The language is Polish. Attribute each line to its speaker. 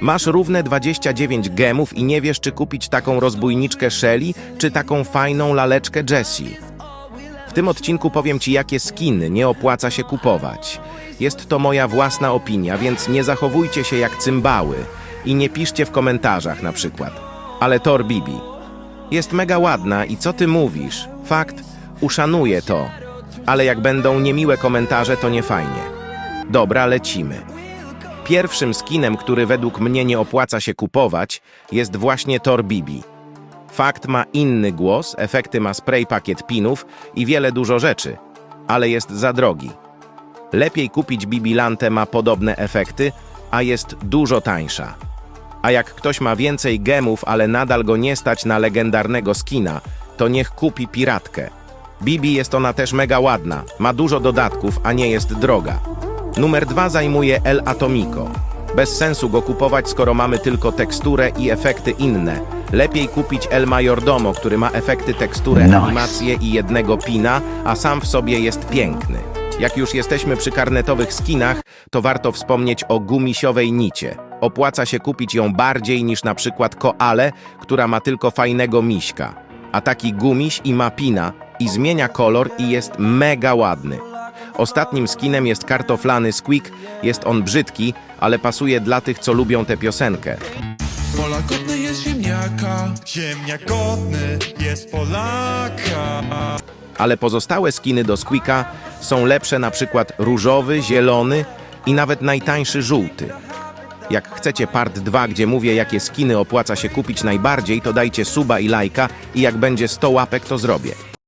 Speaker 1: Masz równe 29 gemów i nie wiesz, czy kupić taką rozbójniczkę Shelly, czy taką fajną laleczkę Jessie. W tym odcinku powiem Ci, jakie skiny nie opłaca się kupować. Jest to moja własna opinia, więc nie zachowujcie się jak cymbały i nie piszcie w komentarzach na przykład. Ale Thor Bibi. Jest mega ładna i co ty mówisz? Fakt, uszanuję to. Ale jak będą niemiłe komentarze, to nie fajnie. Dobra, lecimy. Pierwszym skinem, który według mnie nie opłaca się kupować, jest właśnie Thor Bibi. Fakt ma inny głos, efekty ma spray pakiet pinów i wiele dużo rzeczy, ale jest za drogi. Lepiej kupić Bibilantę ma podobne efekty, a jest dużo tańsza. A jak ktoś ma więcej gemów, ale nadal go nie stać na legendarnego skina, to niech kupi piratkę. Bibi jest ona też mega ładna, ma dużo dodatków, a nie jest droga. Numer dwa zajmuje El Atomico. Bez sensu go kupować, skoro mamy tylko teksturę i efekty inne. Lepiej kupić El Mayordomo, który ma efekty, teksturę,
Speaker 2: Nice.
Speaker 1: animację i jednego pina, a sam w sobie jest piękny. Jak już jesteśmy przy karnetowych skinach, to warto wspomnieć o gumisiowej nicie. Opłaca się kupić ją bardziej niż na przykład koale, która ma tylko fajnego miśka. A taki gumiś i ma pina i zmienia kolor i jest mega ładny. Ostatnim skinem jest kartoflany Squeak. Jest on brzydki, ale pasuje dla tych, co lubią tę piosenkę.
Speaker 3: Polak godny jest ziemniaka
Speaker 4: Ziemniak godny jest Polaka.
Speaker 1: Ale pozostałe skiny do Squeaka są lepsze, na przykład różowy, zielony i nawet najtańszy żółty. Jak chcecie part 2, gdzie mówię, jakie skiny opłaca się kupić najbardziej, to dajcie suba i lajka i jak będzie 100 łapek, to zrobię.